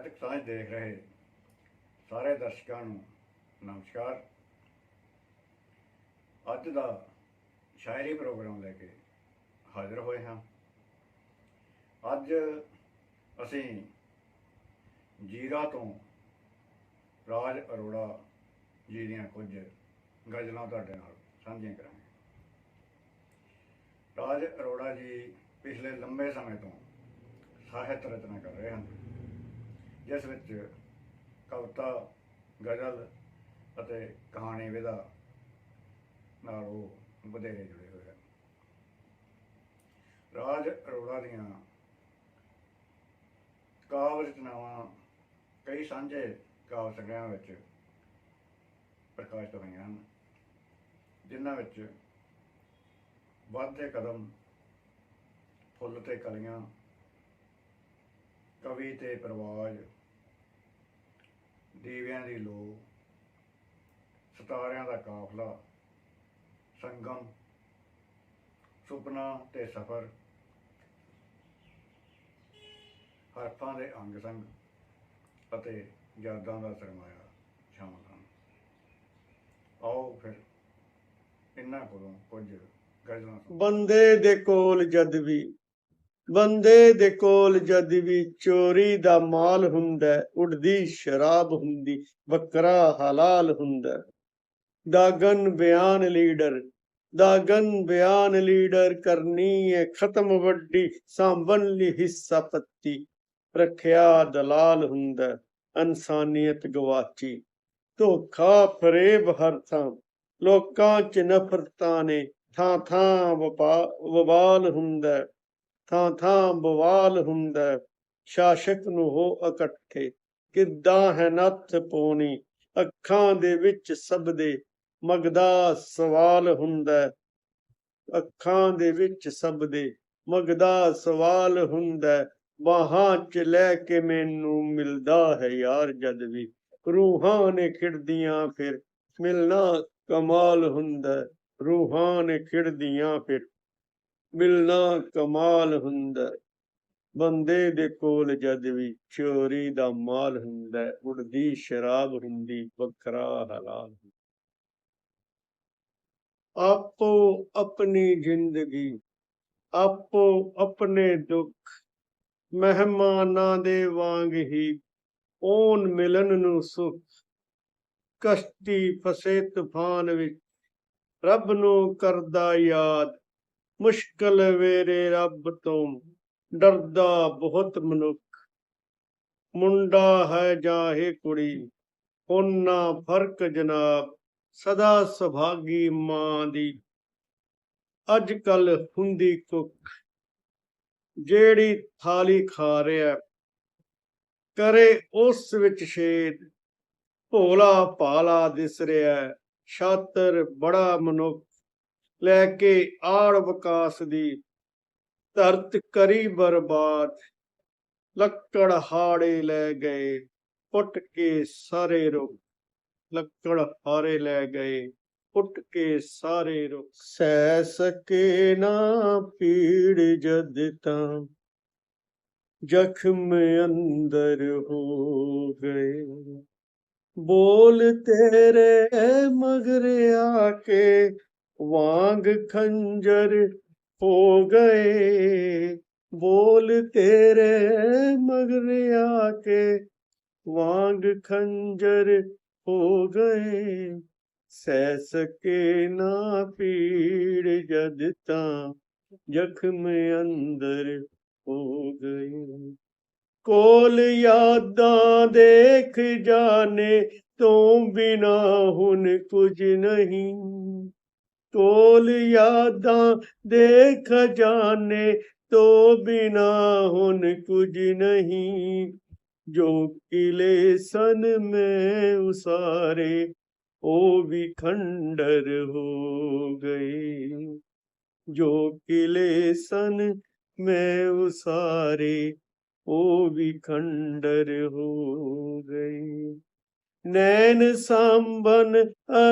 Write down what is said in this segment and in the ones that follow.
ਸਾਹਿਤਕ ਸਾਂਝ ਦੇਖ ਰਹੇ ਸਾਰੇ ਦਰਸ਼ਕਾਂ ਨੂੰ। ਨਮਸਕਾਰ। ਅੱਜ ਦਾ ਸ਼ਾਇਰੀ ਪ੍ਰੋਗਰਾਮ ਲੈ ਕੇ ਹਾਜ਼ਰ ਹੋਏ ਹਾਂ। ਅੱਜ ਅਸੀਂ ਜੀਰਾ ਤੋਂ ਰਾਜ ਅਰੋੜਾ ਜੀ ਦੀਆਂ ਕੁਝ ਗਜ਼ਲਾਂ ਤੁਹਾਡੇ ਨਾਲ ਸਾਂਝੀਆਂ ਕਰਾਂਗੇ। ਰਾਜ ਅਰੋੜਾ ਜੀ ਪਿਛਲੇ ਲੰਬੇ ਸਮੇਂ ਤੋਂ ਸਾਹਿਤ ਰਚਨਾ ਕਰ ਰਹੇ ਹਨ। ਜਿਸ ਵਿੱਚ ਕਵਿਤਾ, ਗਜ਼ਲ ਅਤੇ ਕਹਾਣੀ ਵਿਧਾ ਨਾਲ ਉਹ ਵਧੇਰੇ ਜੁੜੇ ਹੋਏ ਹਨ। ਰਾਜ ਅਰੋੜਾ ਦੀਆਂ ਕਾਵਿ ਰਚਨਾਵਾਂ ਕਈ ਸਾਂਝੇ ਕਾਵਿ ਸੰਗ੍ਰਹਿਾਂ ਵਿੱਚ ਪ੍ਰਕਾਸ਼ਿਤ ਹੋਈਆਂ ਹਨ, ਜਿਨ੍ਹਾਂ ਵਿੱਚ ਵੱਧਦੇ ਕਦਮ, ਫੁੱਲ ਤੇ ਕਲੀਆਂ, ਕਵੀ ਤੇ ਪ੍ਰਵਾਜ ਦੀਵਿਆਂ ਦੀ ਲੋ ਸਿਤਾਰਿਆਂ ਦਾ ਕਾਫਲਾ ਸੰਗਮ ਸੁਪਨਾ ਤੇ ਸਫਰ ਹਰਫਾਂ ਦੇ ਅੰਗ ਸੰਗ ਅਤੇ ਯਾਦਾਂ ਦਾ ਸਰਮਾਇਆ ਸ਼ਾਮਲ ਹਨ। ਆਓ ਫਿਰ ਇਹਨਾਂ ਕੋਲੋਂ ਕੁਝ ਗਜ਼ਲਾਂ ਬੰਦੇ ਦੇ ਕੋਲ ਜਦ ਵੀ ਬੰਦੇ ਦੇ ਕੋਲ ਜਦ ਵੀ ਚੋਰੀ ਦਾ ਮਾਲ ਹੁੰਦਾ ਹੈ, ਉੱਡਦੀ ਸ਼ਰਾਬ ਹੁੰਦੀ ਬੱਕਰਾ ਹਲਾਲ ਹੁੰਦਾ। ਦਾਗਨ ਬਿਆਨ ਲੀਡਰ, ਦਾਗਨ ਬਿਆਨ ਲੀਡਰ ਕਰਨੀ ਹੈ ਖਤਮ ਵੱਡੀ, ਸਾਂਭਣ ਲਈ ਹਿੱਸਾ ਪੱਤੀ, ਰੱਖਿਆ ਦਲਾਲ ਹੁੰਦਾ, ਇਨਸਾਨੀਅਤ ਗਵਾਚੀ। ਧੋਖਾ, ਫਰੇਬ ਹਰ ਥਾਂ, ਲੋਕਾਂ 'ਚ ਨਫ਼ਰਤਾਂ ਨੇ, ਥਾਂ ਥਾਂ ਵਪਾ- ਵਬਾਲ ਹੁੰਦਾ, ਥਾਂ ਥਾਂ ਬਵਾਲ ਹੁੰਦਾ, ਸ਼ਾਸਕ ਨੂੰ ਹੋ ਇਕੱਠੇ, ਕਿੱਦਾਂ ਹੈ ਨੱਥ ਪਾਉਣੀ ਅੱਖਾਂ ਦੇ ਵਿੱਚ ਸਭ ਦੇ ਮਗਦਾ ਸਵਾਲ ਹੁੰਦਾ ਅੱਖਾਂ ਦੇ ਵਿੱਚ ਸਭ ਦੇ ਮਗਦਾ ਸਵਾਲ ਹੁੰਦਾ ਬਾਹਾਂ 'ਚ ਲੈ ਕੇ ਮੈਨੂੰ ਮਿਲਦਾ ਹੈ ਯਾਰ ਜਦ ਵੀ। ਰੂਹਾਂ ਨੇ ਖਿੜਦੀਆਂ ਫਿਰ ਮਿਲਣਾ ਕਮਾਲ ਹੁੰਦਾ ਰੂਹਾਂ ਨੇ ਖਿੜਦੀਆਂ ਫਿਰ ਮਿਲਣਾ ਕਮਾਲ ਹੁੰਦਾ ਬੰਦੇ ਦੇ ਕੋਲ ਜਦ ਵੀ ਚੋਰੀ ਦਾ ਮਾਲ ਹੁੰਦਾ ਹੈ, ਸ਼ਰਾਬ ਹੁੰਦੀ ਵੱਖਰਾ ਹਲਾਲ ਹੁੰਦਾ। ਆਪੋ ਆਪਣੀ ਜ਼ਿੰਦਗੀ, ਆਪੋ ਆਪਣੇ ਦੁੱਖ, ਮਹਿਮਾਨਾਂ ਦੇ ਵਾਂਗ ਹੀ ਓਨ ਮਿਲਨ ਨੂੰ ਸੁਖ, ਕਸ਼ਤੀ ਫਸੇ ਤੂਫਾਨ ਵਿੱਚ, ਰੱਬ ਨੂੰ ਕਰਦਾ ਯਾਦ, ਮੁਸ਼ਕਲ ਵੇਰੇ ਰੱਬ ਤੋਂ ਡਰਦਾ ਬਹੁਤ ਮਨੁੱਖ, ਮੁੰਡਾ ਹੈ ਜਾਂ ਇਹ ਕੁੜੀ, ਉਹਨਾਂ ਫ਼ਰਕ ਜਨਾਬ ਸਦਾ ਸੁਭਾਗੀ ਮਾਂ ਦੀ। ਅੱਜ ਕੱਲ ਹੁੰਦੀ ਕੁੱਖ, ਜਿਹੜੀ ਥਾਲੀ ਖਾ ਰਿਹਾ ਕਰੇ ਉਸ ਵਿੱਚ ਛੇਦ। ਭੋਲਾ ਭਾਲਾ ਦਿਸ ਰਿਹਾ ਛਾਤਰ ਬੜਾ ਮਨੁੱਖ, ਲੈ ਕੇ ਆੜ ਵਿਕਾਸ ਦੀ। ਧਰਤ ਕਰੀ ਬਰਬਾਦ, ਲੱਕੜ ਹਾੜੇ ਲੈ ਗਏ, ਪੁੱਟ ਕੇ ਸਾਰੇ ਰੁੱਖ। ਲੱਕੜ ਹਾਰੇ ਲੈ ਗਏ, ਪੁੱਟ ਕੇ ਸਾਰੇ ਰੁੱਖ ਸਹਿ ਸਕੇ ਨਾ ਪੀੜ ਜਦ ਤਾਂ। ਜ਼ਖਮ ਅੰਦਰ ਹੋ ਗਏ। ਬੋਲ ਤੇਰੇ ਮਗਰ ਆ ਕੇ ਵਾਂਗ ਖੰਜਰ ਹੋ ਗਏ। ਬੋਲ ਤੇਰੇ ਮਗਰ ਆ ਕੇ ਵਾਂਗ ਖੰਜਰ ਹੋ ਗਏ ਸਹਿ ਸਕੇ ਨਾ ਪੀੜ ਜਦ ਤਾਂ ਜ਼ਖਮ ਅੰਦਰ ਹੋ ਗਏ ਕੋਲ ਯਾਦਾਂ ਦੇਖ ਜਾਣੇ ਤੋਂ ਬਿਨਾ ਹੁਣ ਕੁਝ ਨਹੀਂ ਕੋਲ ਯਾਦਾਂ ਦੇਖ ਜਾਣੇ ਤੋਂ ਬਿਨਾ ਹੁਣ ਕੁਝ ਨਹੀਂ ਜੋ ਕਿਲੇ ਸਨ ਮੈਂ ਉਸਾਰੇ, ਉਹ ਵੀ ਖੰਡਰ ਹੋ ਗਏ। ਜੋ ਕਿਲੇ ਸਨ ਮੈਂ ਉਸਾਰੇ, ਉਹ ਵੀ ਖੰਡਰ ਹੋ ਗਏ। ਨੈਣ ਸਾਂਬਨ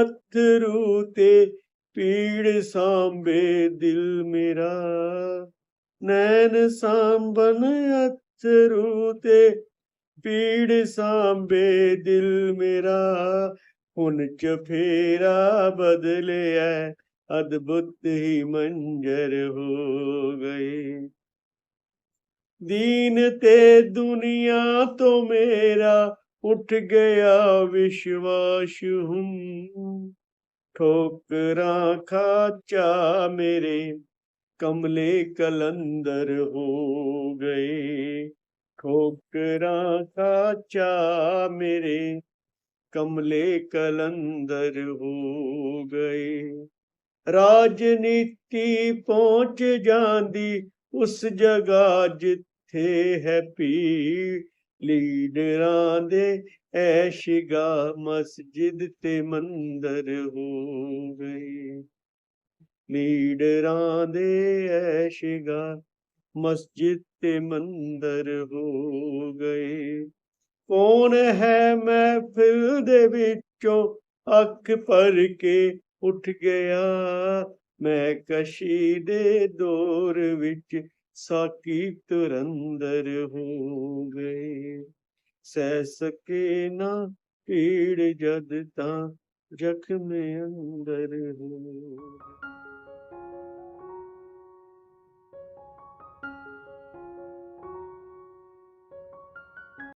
ਅਥਰੂ ਤੇ ਪੀੜ ਸਾਂਬੇ ਦਿਲ ਮੇਰਾ। ਨੈਣ ਸਾਂਬਨ ਅਥਰੂ ਤੇ ਪੀੜ ਸਾਂਬੇ ਦਿਲ ਮੇਰਾ, ਹੁਣ ਚਫੇਰਾ ਬਦਲਿਆ ਅਦਭੁਤ ਹੀ ਮੰਜਰ ਹੋ ਗਏ। ਦੀਨ ਤੇ ਦੁਨੀਆ ਤੋਂ ਮੇਰਾ ਉੱਠ ਗਿਆ ਵਿਸ਼ਵਾਸ ਹੂੰ। ਠੋਕਰਾਂ ਖਾਚਾ ਮੇਰੇ, ਕਮਲੇ ਕਲੰਦਰ ਹੋ ਗਏ। ਠੋਕਰਾਂ ਖਾਚਾ ਮੇਰੇ ਕਮਲੇ ਕਲੰਦਰ ਹੋ ਗਏ ਰਾਜਨੀਤੀ ਪਹੁੰਚ ਜਾਂਦੀ ਉਸ ਜਗ੍ਹਾ ਜਿੱਥੇ ਹੈ ਭੀੜ ਲੀਡਰਾਂ ਦੇ ਐਸ਼ਿਗਾ ਮਸਜਿਦ ਤੇ ਮੰਦਰ ਹੋ ਗਏ ਲੀਡਰਾਂ ਦੇ ਐਸ਼ਿਗਾ ਮਸਜਿਦ ਤੇ ਮੰਦਰ ਹੋ ਗਏ। ਕੌਣ ਹੈ ਮਹਿਫਿਲ ਦੇ ਵਿੱਚੋਂ? ਅੱਖ ਭਰ ਕੇ ਉੱਠ ਗਿਆ। ਮੈਂ ਕਸ਼ੀ ਦੇ ਦੌਰ ਵਿੱਚ ਸਾਕੀ ਤੁਰੰਦਰ ਹੋ ਗਏ। ਸਹਿ ਸਕੇ ਨਾ ਪੀੜ ਜਦ ਤਾਂ ਜ਼ਖਮ ਅੰਦਰ ਹੋ